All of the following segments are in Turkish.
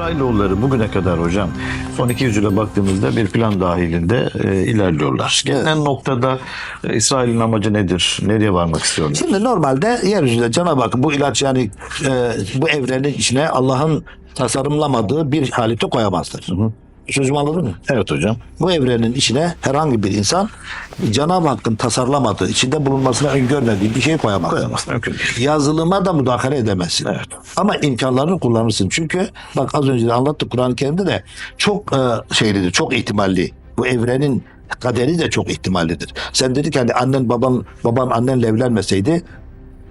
İsrailoğulları bugüne kadar hocam son 200 yıla baktığımızda bir plan dahilinde e, ilerliyorlar. Gelinen noktada e, İsrail'in amacı nedir? Nereye varmak istiyorlar? Şimdi normalde yeryüzünde Cenab-ı Hak bu ilaç yani e, bu evrenin içine Allah'ın tasarımlamadığı bir halite koyamazdır. Sözümü anladın mı? Evet hocam. Bu evrenin içine herhangi bir insan Cenab-ı Hakk'ın tasarlamadığı, içinde bulunmasına öngörmediği bir şey koyamaz. Koyamaz, mümkün değil. Yazılıma da müdahale edemezsin. Evet. Ama imkanlarını kullanırsın. Çünkü bak az önce de anlattık Kur'an-ı Kerim'de de çok e, şeylidir, çok ihtimalli. Bu evrenin kaderi de çok ihtimallidir. Sen dedik hani annen baban baban annenle evlenmeseydi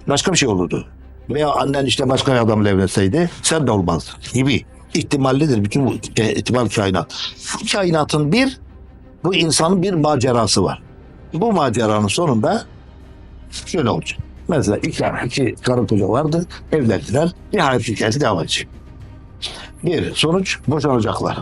başka bir şey olurdu. Veya annen işte başka bir adamla evlenseydi sen de olmazdın gibi. İhtimallidir bütün bu e, ihtimal kainat. Bu kainatın bir bu insanın bir macerası var. Bu maceranın sonunda şöyle olacak. Mesela iki, iki karı koca vardı, evlendiler. Bir hayat hikayesi devam edecek. Bir, sonuç boşanacaklar.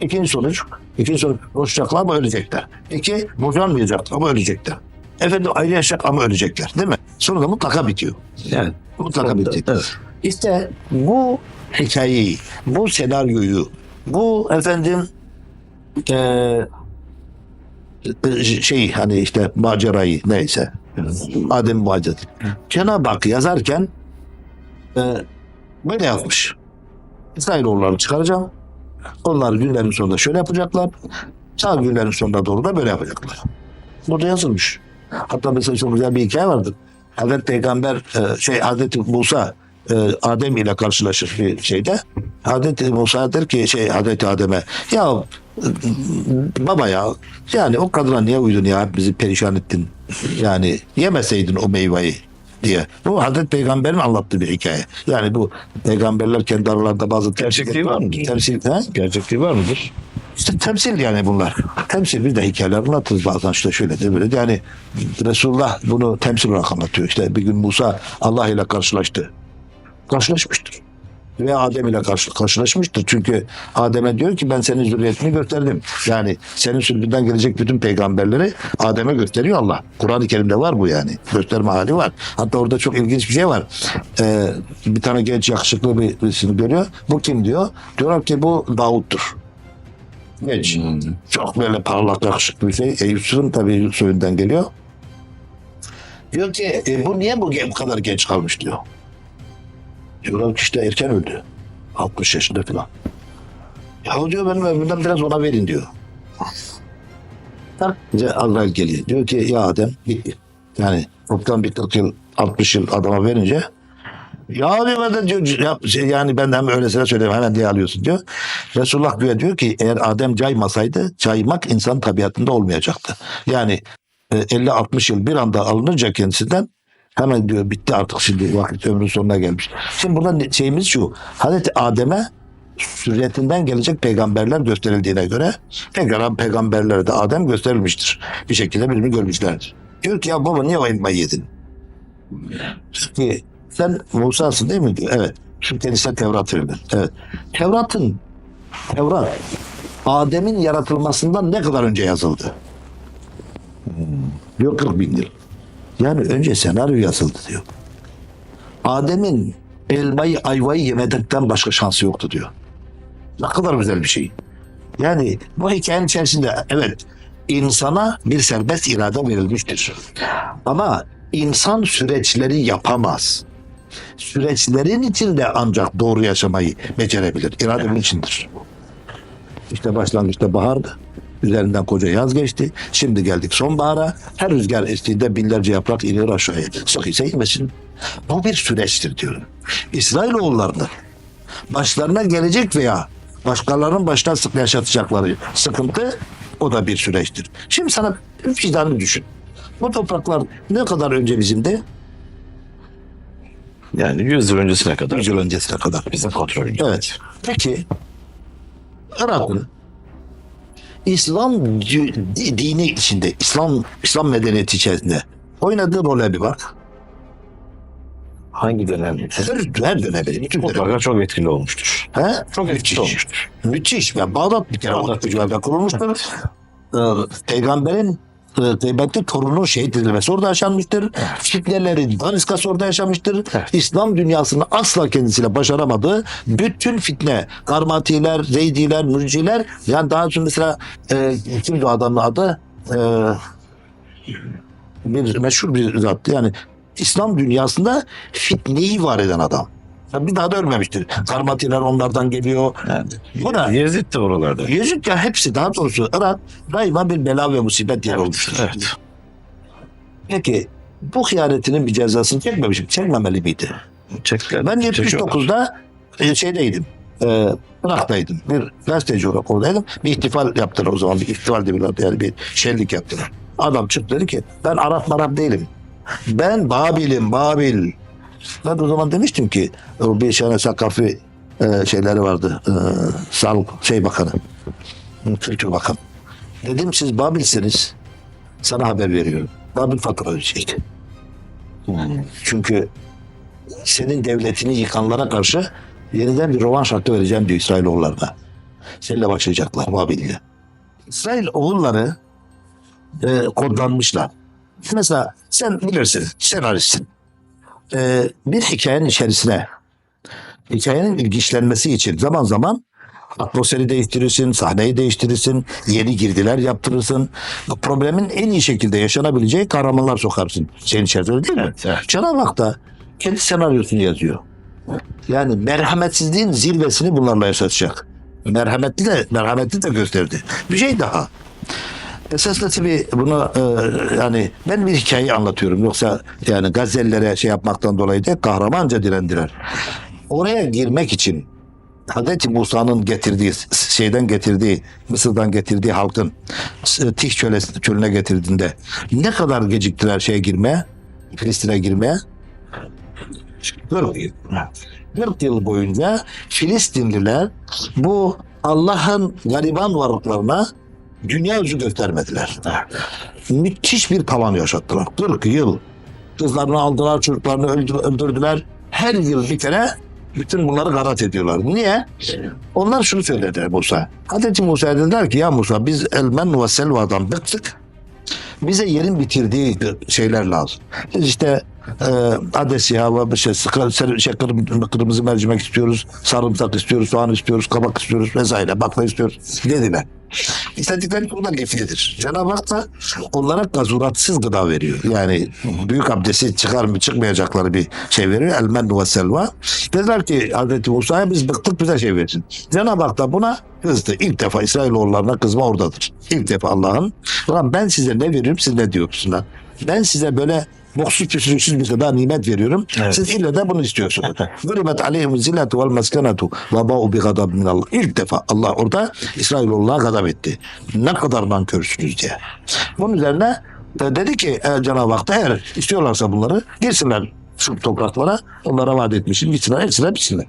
İkinci sonuç, ikinci sonuç boşanacaklar ama ölecekler. İki, boşanmayacaklar ama ölecekler. Efendim ayrı yaşayacak ama ölecekler değil mi? Sonunda mutlaka bitiyor. Yani Mutlaka bitecek. Evet. İşte bu hikayeyi, bu senaryoyu, bu efendim eee şey hani işte macerayı neyse Adem macerası. Cenab-ı Hak yazarken eee böyle yazmış. İsrailoğullarını çıkaracağım. Onlar günlerin sonunda şöyle yapacaklar. Sağ günlerin sonunda doğru da böyle yapacaklar. Burada yazılmış. Hatta mesela çok güzel bir hikaye vardır. Hazreti Peygamber e, şey Hazreti Musa e, Adem ile karşılaşır bir şeyde. Hazreti Musa der ki şey Hazreti Adem'e ya baba ya yani o kadına niye uydun ya bizi perişan ettin. Yani yemeseydin o meyveyi diye. Bu Hazreti Peygamber'in anlattığı bir hikaye. Yani bu peygamberler kendi aralarında bazı Gerçekliği var mıdır? Temsil, he? Gerçekliği var mıdır? İşte temsil yani bunlar. Temsil bir de hikayeler anlatırız bazen işte şöyle de böyle. Yani Resulullah bunu temsil olarak anlatıyor. İşte bir gün Musa Allah ile karşılaştı. Karşılaşmıştır. Ve Adem ile karşı, karşılaşmıştır. Çünkü Adem'e diyor ki ben senin zürriyetini gösterdim. Yani senin sürgünden gelecek bütün peygamberleri Adem'e gösteriyor Allah. Kur'an-ı Kerim'de var bu yani. Gösterme hali var. Hatta orada çok ilginç bir şey var. Ee, bir tane genç yakışıklı bir birisini görüyor. Bu kim diyor? Diyorlar ki bu Davut'tur. Genç. Çok böyle parlak yakışıklı bir şey. E, Yusuf'un tabii soyundan geliyor. Diyor ki e, bu niye bu kadar genç kalmış diyor. Diyorlar ki işte erken öldü. 60 yaşında falan. Ya diyor benim ömrümden biraz ona verin diyor. Bize Allah geliyor. Diyor ki ya Adem bitti. Yani toplam bir 40 yıl 60 yıl adama verince ya diyor ben de diyor yap, şey, yani ben de hemen öylesine söyleyeyim hemen diye alıyorsun diyor. Resulullah güya diyor ki eğer Adem caymasaydı caymak insan tabiatında olmayacaktı. Yani e, 50-60 yıl bir anda alınınca kendisinden hemen diyor bitti artık şimdi vakit ömrün sonuna gelmiş. Şimdi burada şeyimiz şu Hazreti Adem'e sürriyetinden gelecek peygamberler gösterildiğine göre tekrar peygamberlere de Adem gösterilmiştir. Bir şekilde birbirini görmüşlerdir. Diyor ki ya baba niye o elmayı yedin? ki sen Musa'sın değil mi? diyor. Evet. Şimdi kendisine Tevrat verildi. Evet. Tevrat'ın Tevrat Adem'in yaratılmasından ne kadar önce yazıldı? Hmm. Diyor 40 bin yıl. Yani önce senaryo yazıldı diyor. Adem'in elmayı ayvayı yemedikten başka şansı yoktu diyor. Ne kadar güzel bir şey. Yani bu hikayenin içerisinde evet insana bir serbest irade verilmiştir. Ama insan süreçleri yapamaz. Süreçlerin içinde ancak doğru yaşamayı becerebilir. İrade içindir. İşte başlangıçta bahardı. Üzerinden koca yaz geçti. Şimdi geldik sonbahara. Her rüzgar estiğinde binlerce yaprak iniyor aşağıya. Sık ise inmesin. Bu bir süreçtir diyorum. İsrailoğullarının başlarına gelecek veya başkalarının başına sık yaşatacakları sıkıntı o da bir süreçtir. Şimdi sana vicdanını düşün. Bu topraklar ne kadar önce bizimdi? Yani 100 yıl öncesine kadar. 100 yıl öncesine kadar. Bizim kontrolümüzde. Evet. Peki Irak'ın İslam dini içinde, İslam İslam medeniyeti içerisinde oynadığı role bir bak. Hangi dönem? Her, her dönemi, bütün dönem. Mutlaka çok etkili olmuştur. He? Çok etkili Müthiş. olmuştur. Müthiş. Yani Bağdat bir kere o civarda kurulmuştur. Ee, Peygamberin kıymetli torunun şehit edilmesi orada yaşanmıştır. Fitnelerin daniskası orada yaşamıştır. İslam dünyasının asla kendisiyle başaramadığı bütün fitne, karmatiler, zeydiler, mürciler yani daha sonra mesela e, kimdi o adamın adı? E, bir meşhur bir zattı. Yani İslam dünyasında fitneyi var eden adam. Ya Bir daha da ölmemiştir. Karmatiler onlardan geliyor. Bu da Yezid de oralarda. Yezid ya hepsi daha doğrusu Irak daima bir bela ve musibet yer olmuştur. Evet. Peki bu hıyanetinin bir cezasını çekmemişim. Çekmemeli miydi? Çekler. Ben Çekiyorlar. 79'da e, şeydeydim. E, Irak'taydım. Bir gazeteci olarak oradaydım. Bir ihtifal yaptılar o zaman. Bir ihtifal diyorlardı yani bir şenlik yaptılar. Adam çıktı dedi ki ben Arap marap değilim. Ben Babil'im Babil. Ben o zaman demiştim ki o bir şahane sakafi e, şeyleri vardı. E, sağlık şey bakanı. Kültür bakanı. Dedim siz Babil'siniz. Sana haber veriyorum. Babil fatura ödeyecek. Çünkü senin devletini yıkanlara karşı yeniden bir rovanş hakkı vereceğim diyor İsrailoğullarına. Seninle başlayacaklar Babil'le. İsrail oğulları e, kodlanmışlar. Mesela sen bilirsin, senaristsin. E, bir hikayenin içerisine hikayenin ilginçlenmesi için zaman zaman atmosferi değiştirirsin, sahneyi değiştirirsin, yeni girdiler yaptırırsın. Problemin en iyi şekilde yaşanabileceği kahramanlar sokarsın senin içerisinde değil mi? Evet, evet. Cenab-ı Hak da kendi senaryosunu yazıyor. Yani merhametsizliğin zirvesini bunlarla yaşatacak. Merhametli de merhametli de gösterdi. Bir şey daha. Esasında tabii bunu e, yani ben bir hikaye anlatıyorum. Yoksa yani gazellere şey yapmaktan dolayı değil kahramanca direndiler. Oraya girmek için Hazreti Musa'nın getirdiği şeyden getirdiği Mısır'dan getirdiği halkın e, Tih çölüne getirdiğinde ne kadar geciktiler şeye girmeye Filistin'e girmeye 40 yıl. 40 yıl boyunca Filistinliler bu Allah'ın gariban varlıklarına dünya yüzü göstermediler. Müthiş bir tavan yaşattılar. 40 yıl. Kızlarını aldılar, çocuklarını öldü- öldürdüler. Her yıl bir kere bütün bunları garat ediyorlar. Niye? Onlar şunu söyledi Musa. Hazreti Musa dediler ki ya Musa biz elmen ve selvadan bıktık. Bize yerin bitirdiği şeyler lazım. Biz işte e, adesya ve bir şey, şey, kırm- kırmızı mercimek istiyoruz, sarımsak istiyoruz, soğan istiyoruz, kabak istiyoruz vesaire, bakla istiyoruz dediler. İstedikleri bunlar liflidir. Cenab-ı Hak da onlara gazuratsız gıda veriyor. Yani büyük abdesti çıkar mı çıkmayacakları bir şey veriyor. Elmen ve selva. Dediler ki Hazreti Musa'ya biz bıktık bize şey versin. Cenab-ı Hak da buna kızdı. İlk defa İsrailoğullarına kızma oradadır. İlk defa Allah'ın. Ulan ben size ne veriyorum siz ne diyorsunuz? Ben size böyle Muksuz püsürüksüz bir kadar nimet veriyorum. Evet. Siz ille de bunu istiyorsunuz. Gurimet aleyhim zilletu vel meskenetu ve ba'u bi gadab minallah. İlk defa Allah orada İsrailoğullarına gadab etti. Ne kadar nankörsünüz diye. Bunun üzerine e, dedi ki e, Cenab-ı Hak da eğer istiyorlarsa bunları girsinler şu topraklara. Onlara vaat etmişim. Gitsinler, etsinler, bitsinler.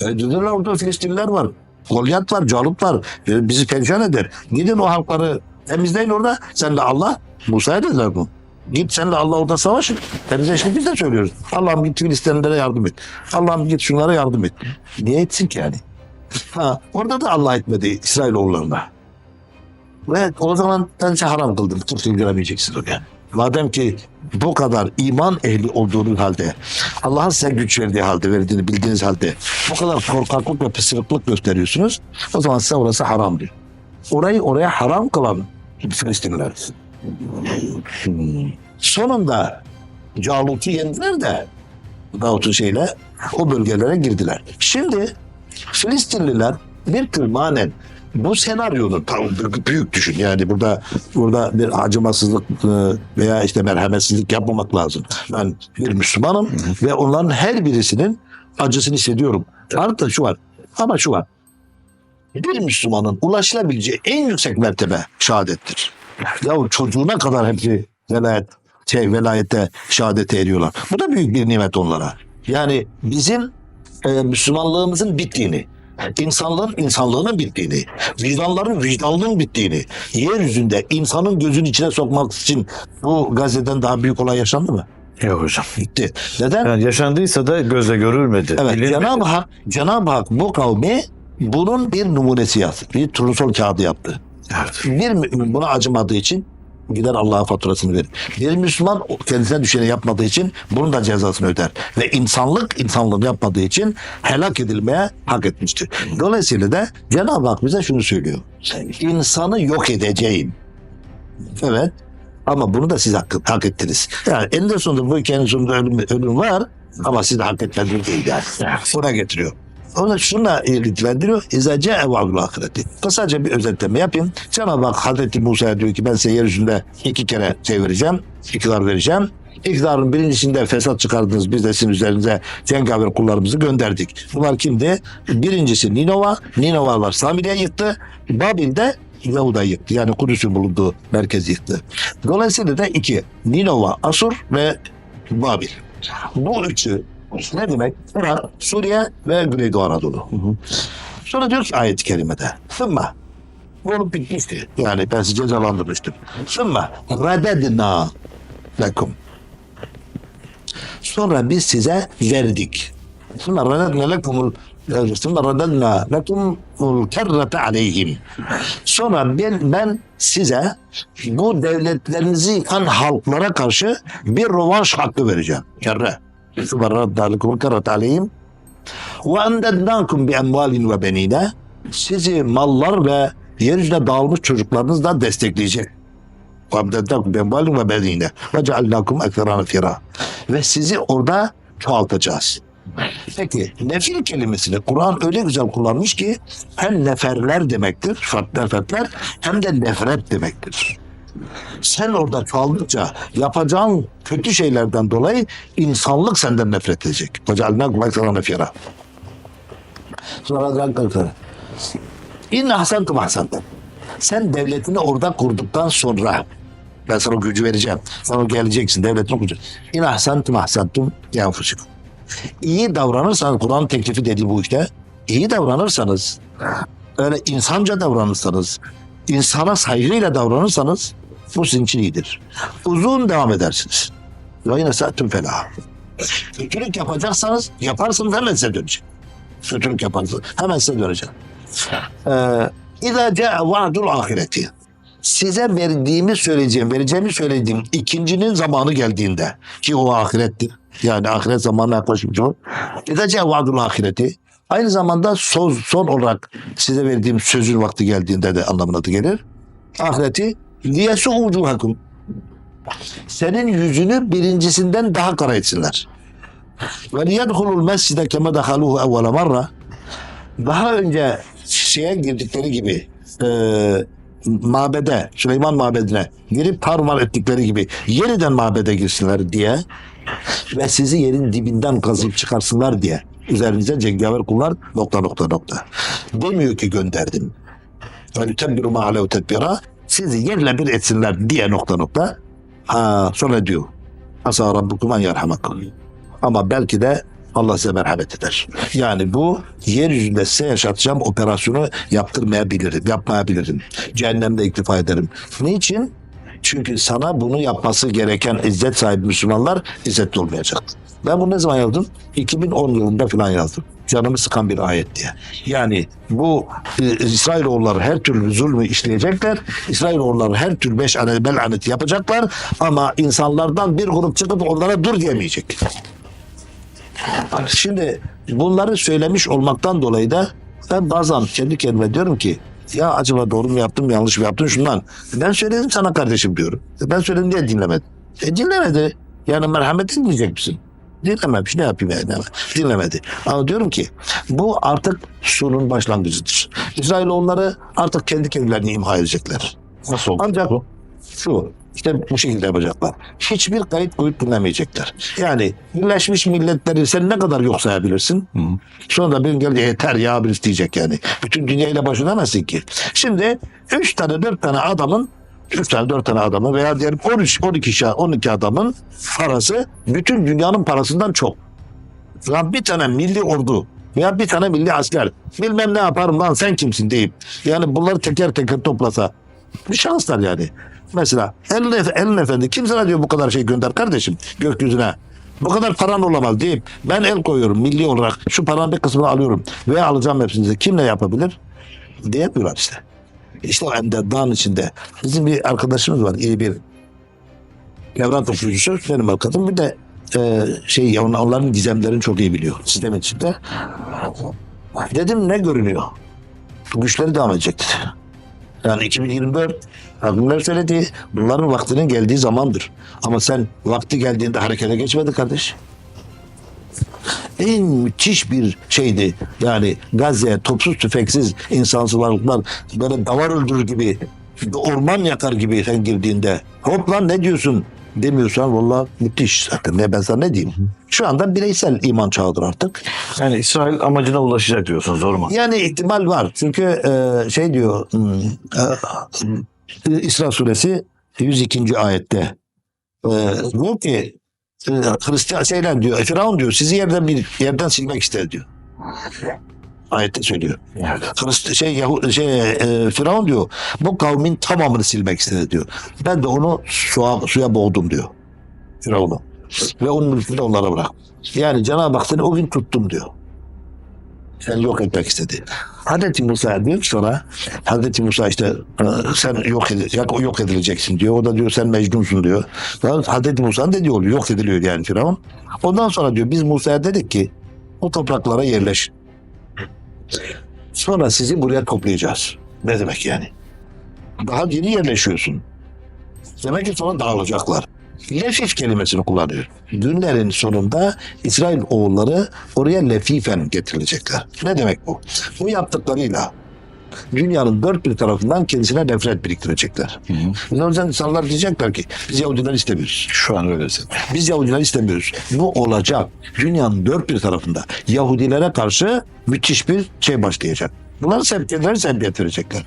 E, dediler orada Filistinliler var. Golyat var, Calut var. E, bizi perişan eder. Gidin o halkları temizleyin orada. Sen de Allah. Musa'ya dediler bunu. Git sen de Allah orada savaşın. Şimdi biz de söylüyoruz. Allah'ım git Filistinlilere yardım et. Allah'ım git şunlara yardım et. Niye etsin ki yani? Ha, orada da Allah etmedi İsrailoğullarına. Ve o zaman ben size haram kıldım. Kimse göremeyeceksin oraya. Madem ki bu kadar iman ehli olduğunuz halde, Allah'ın size güç verdiği halde, verdiğini bildiğiniz halde bu kadar korkaklık ve pısırıklık gösteriyorsunuz, o zaman size orası haramdır. Orayı oraya haram kılan Filistinliler. Sonunda Calut'u yendiler de Davut'un şeyle o bölgelere girdiler. Şimdi Filistinliler bir tür manen bu senaryonun tam büyük- düşün yani burada burada bir acımasızlık e, veya işte merhametsizlik yapmamak lazım. Ben bir Müslümanım ve onların her birisinin acısını hissediyorum. Artı şu var ama şu var. Bir Müslümanın ulaşılabileceği en yüksek mertebe şehadettir. Ya çocuğuna kadar hepsi velayet, şey, velayete şehadete eriyorlar. Bu da büyük bir nimet onlara. Yani bizim e, Müslümanlığımızın bittiğini, insanlığın insanlığının bittiğini, vicdanların vicdanlığının bittiğini, yeryüzünde insanın gözünün içine sokmak için bu Gazze'den daha büyük olay yaşandı mı? Yok hocam. Bitti. Neden? Yani yaşandıysa da gözle görülmedi. Evet. Cenab-ı Hak, Cenab-ı Hak bu kavmi bunun bir numunesi yaptı. Bir turnusol kağıdı yaptı. Evet. Bir mümin buna acımadığı için gider Allah'a faturasını verir. Bir Müslüman kendisine düşeni yapmadığı için bunun da cezasını öder. Ve insanlık insanlığını yapmadığı için helak edilmeye hak etmiştir. Dolayısıyla da Cenab-ı Hak bize şunu söylüyor. İnsanı yok edeceğim. Evet. Ama bunu da siz hak, hak ettiniz. Yani eninde sonunda bu hikayenin sonunda ölüm, ölüm var ama siz de hak etmediğiniz değil yani. Buna getiriyor. Onu şuna ilgilendiriyor. İzace evadul ahireti. Kısaca bir özetleme yapayım. Cenab-ı Hak Hazreti Musa'ya diyor ki ben size yeryüzünde iki kere şey vereceğim. iktidar vereceğim. İktidarın birincisinde fesat çıkardınız. Biz de sizin üzerinize cengaver kullarımızı gönderdik. Bunlar kimdi? Birincisi Ninova. Ninovalar Samiri'ye yıktı. Babil'de Yahuda yıktı. Yani Kudüs'ün bulunduğu merkezi yıktı. Dolayısıyla da iki. Ninova, Asur ve Babil. Bu üçü ne demek? Irak, Suriye ve Güneydoğu Anadolu. Sonra diyor ki ayet-i kerimede. Sımma. Olup bitmişti. Yani ben sizi cezalandırmıştım. Sımma. Rededna lekum. Sonra biz size verdik. Sımma rededna lekumul Sımma rededna lekumul kerrete aleyhim. Sonra ben, ben size bu devletlerinizi yıkan halklara karşı bir rövanş hakkı vereceğim. Kerre. Kerrete aleyhim. Ve emdednakum bi emvalin ve benine. Sizi mallar ve yeryüzüne dağılmış çocuklarınızla destekleyecek. Ve emdednakum bi emvalin ve benine. Ve sizi orada çoğaltacağız. Peki nefil kelimesini Kur'an öyle güzel kullanmış ki hem neferler demektir, farklı neferler hem de nefret demektir. Sen orada çoğaldıkça yapacağın kötü şeylerden dolayı insanlık senden nefret edecek. Vecalna kulak sana nefira. Sonra da İn ahsentum ahsentum. Sen devletini orada kurduktan sonra ben sana gücü vereceğim. Sana geleceksin devletini kuracaksın. İn ahsentum ahsentum yanfusikum. İyi davranırsanız Kur'an teklifi dedi bu işte. İyi davranırsanız öyle insanca davranırsanız insana saygıyla davranırsanız bu sizin için iyidir. Uzun devam edersiniz. Ve yine sattım felah. Kötülük yapacaksanız yaparsınız hemen size dönecek. Kötülük yaparsınız hemen size dönecek. Ee, İza ca'a va'dul ahireti. Size verdiğimi söyleyeceğim, vereceğimi söylediğim ikincinin zamanı geldiğinde ki o ahirettir. Yani ahiret zamanı yaklaşmış o. İza ca'a va'dul ahireti. Aynı zamanda son, son olarak size verdiğim sözün vakti geldiğinde de anlamına da gelir. Ahireti liyesu ucuhakum. Senin yüzünü birincisinden daha kara etsinler. Ve liyedhulul mescide keme dehaluhu evvela marra. Daha önce şeye girdikleri gibi e, mabede, Süleyman mabedine girip tarumar ettikleri gibi yeniden mabede girsinler diye ve sizi yerin dibinden kazıp çıkarsınlar diye üzerinize cengaver kullar nokta nokta nokta. Demiyor ki gönderdim. Ve tedbiru ma alev tedbira sizi yerle bir etsinler diye nokta nokta. Ha, sonra diyor. Asa rabbukum en yerhamakum. Ama belki de Allah size merhamet eder. Yani bu yeryüzünde size yaşatacağım operasyonu yaptırmayabilirim, yapmayabilirim. Cehennemde iktifa ederim. Niçin? Çünkü sana bunu yapması gereken izzet sahibi Müslümanlar izzetli olmayacak. Ben bunu ne zaman yazdım? 2010 yılında falan yazdım. Canımı sıkan bir ayet diye. Yani bu e, İsrailoğulları her türlü zulmü işleyecekler. İsrailoğulları her türlü beş anet belaneti yapacaklar. Ama insanlardan bir grup çıkıp onlara dur diyemeyecek. Şimdi bunları söylemiş olmaktan dolayı da ben bazen kendi kendime diyorum ki ya acaba doğru mu yaptım yanlış mı yaptım şundan. Ben söyledim sana kardeşim diyorum. Ben söyledim diye dinlemedi. E dinlemedi. Yani merhamet etmeyecek misin? Dinlememiş ne yapayım yani dinlemedi. Ama diyorum ki bu artık sonun başlangıcıdır. İsrailoğulları artık kendi kendilerini imha edecekler. Nasıl oldu? Ancak bu? şu işte bu şekilde yapacaklar. Hiçbir kayıt koyup dinlemeyecekler. Yani Birleşmiş Milletleri sen ne kadar yok sayabilirsin? Sonra da bir gün gelecek yeter ya birisi diyecek yani. Bütün dünyayla baş edemezsin ki. Şimdi üç tane dört tane adamın üç tane dört tane adamın veya diyelim 13 12 şah 12 adamın parası bütün dünyanın parasından çok. Lan bir tane milli ordu veya bir tane milli asker bilmem ne yaparım lan sen kimsin deyip yani bunları teker teker toplasa bir şanslar yani. Mesela elin, elin efendi kim sana diyor bu kadar şey gönder kardeşim gökyüzüne. Bu kadar paran olamaz deyip ben el koyuyorum milli olarak şu paranın bir kısmını alıyorum ve alacağım hepsini. Kim ne yapabilir? Diyemiyorlar işte. İşte o hem de dağın içinde. Bizim bir arkadaşımız var. iyi bir evrak okuyucusu. Benim avukatım. Bir de e, şey on- onların gizemlerini çok iyi biliyor. Sistemin içinde. Dedim ne görünüyor? Güçleri devam edecek dedi. Yani 2024 Rabbimler söyledi. Bunların vaktinin geldiği zamandır. Ama sen vakti geldiğinde harekete geçmedi kardeş. En müthiş bir şeydi. Yani Gazze topsuz tüfeksiz insansız varlıklar böyle davar öldürür gibi orman yakar gibi sen girdiğinde hop lan ne diyorsun demiyorsan valla müthiş zaten ne ben sana ne diyeyim. Şu anda bireysel iman çağıdır artık. Yani İsrail amacına ulaşacak diyorsunuz doğru mu? Yani ihtimal var. Çünkü e, şey diyor hmm, e, İsra suresi 102. ayette e, diyor ki Hristiyan şeyler diyor. Firavun diyor sizi yerden bir yerden silmek ister diyor. Ayette söylüyor. Hrist şey Yahu şey e, Firavun diyor. Bu kavmin tamamını silmek istedi diyor. Ben de onu suya, suya boğdum diyor. Firavun'u. Ve onun mülkünü onlara bırak. Yani Cenab-ı Hak seni o gün tuttum diyor. Sen yok etmek istedi. Hazreti Musa diyor sonra Hazreti Musa işte sen yok, edil yok, edileceksin diyor. O da diyor sen mecnunsun diyor. Hazreti Musa'nın dediği oluyor. Yok ediliyor yani Firavun. Ondan sonra diyor biz Musa'ya dedik ki o topraklara yerleş. Sonra sizi buraya toplayacağız. Ne demek yani? Daha yeni yerleşiyorsun. Demek ki sonra dağılacaklar. Lefif kelimesini kullanıyor. Günlerin sonunda İsrail oğulları oraya lefifen getirilecekler. Ne demek bu? Bu yaptıklarıyla dünyanın dört bir tarafından kendisine nefret biriktirecekler. O yüzden insanlar diyecekler ki biz Yahudiler istemiyoruz. Şu an öyle. Biz Yahudiler istemiyoruz. Bu olacak. Dünyanın dört bir tarafında Yahudilere karşı müthiş bir şey başlayacak. Bunları sevk kendileri sevk getirecekler.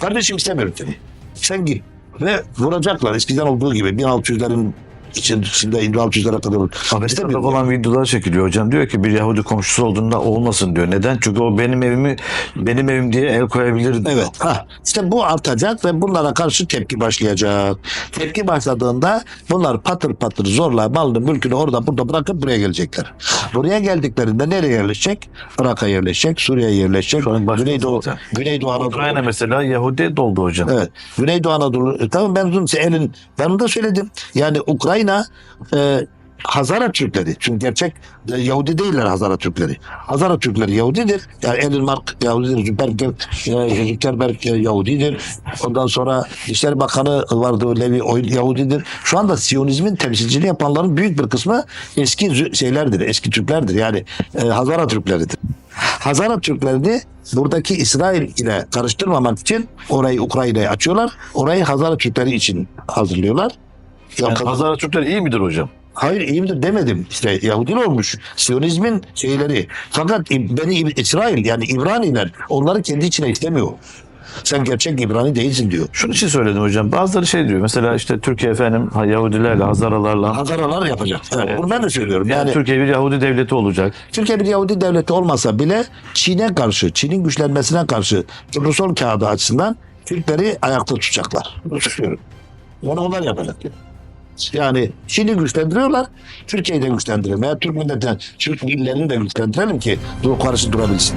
Kardeşim istemiyorum seni. Sen git. Ve vuracaklar. Eskiden olduğu gibi 1600'lerin içinde 1600'lere kadar. Amerika'da falan videolar çekiliyor hocam. Diyor ki bir Yahudi komşusu olduğunda olmasın diyor. Neden? Çünkü o benim evimi benim evim diye el koyabilir. Evet. Ha, işte bu artacak ve bunlara karşı tepki başlayacak. Tepki başladığında bunlar patır patır zorla malını mülkünü orada burada bırakıp buraya gelecekler. Buraya geldiklerinde nereye yerleşecek? Irak'a yerleşecek, Suriye'ye yerleşecek. Güneydoğu, zaten. Güneydoğu Anadolu. Ukrayna mesela Yahudi doldu hocam. Evet. Güneydoğu Anadolu. Tamam ben elin ben onu da söyledim. Yani Ukrayna e, Hazara Türkleri. Çünkü gerçek e, Yahudi değiller Hazara Türkleri. Hazara Türkleri Yahudidir. Yani Elon Musk Yahudidir. Zuckerberg, e, Yahudidir. Ondan sonra İşleri Bakanı vardı Levi Yahudidir. Şu anda Siyonizmin temsilciliği yapanların büyük bir kısmı eski şeylerdir. Eski Türklerdir. Yani e, Hazara Türkleridir. Hazara Türklerini buradaki İsrail ile karıştırmamak için orayı Ukrayna'ya açıyorlar. Orayı Hazara Türkleri için hazırlıyorlar. Ya, Yani Hazara Türkler iyi midir hocam? Hayır iyi midir demedim. İşte Yahudi olmuş. Siyonizmin şeyleri. Fakat beni İsrail yani İbraniler onları kendi içine istemiyor. Sen gerçek İbrani değilsin diyor. Şunun için söyledim hocam. Bazıları şey diyor. Mesela işte Türkiye efendim Yahudilerle, Hazaralarla Hazaralar yapacak. Evet, bunu ben de söylüyorum. yani Yani Türkiye bir Yahudi devleti olacak. Türkiye bir Yahudi devleti olmasa bile Çin'e karşı, Çin'in güçlenmesine karşı turnusol kağıdı açısından Türkleri ayakta tutacaklar. Bunu söylüyorum. Onu onlar yapacak. Yani Çin'i güçlendiriyorlar, Türkiye'yi de güçlendirelim. Veya Türk milletini, Türk illerini de güçlendirelim ki dur karşı durabilsin.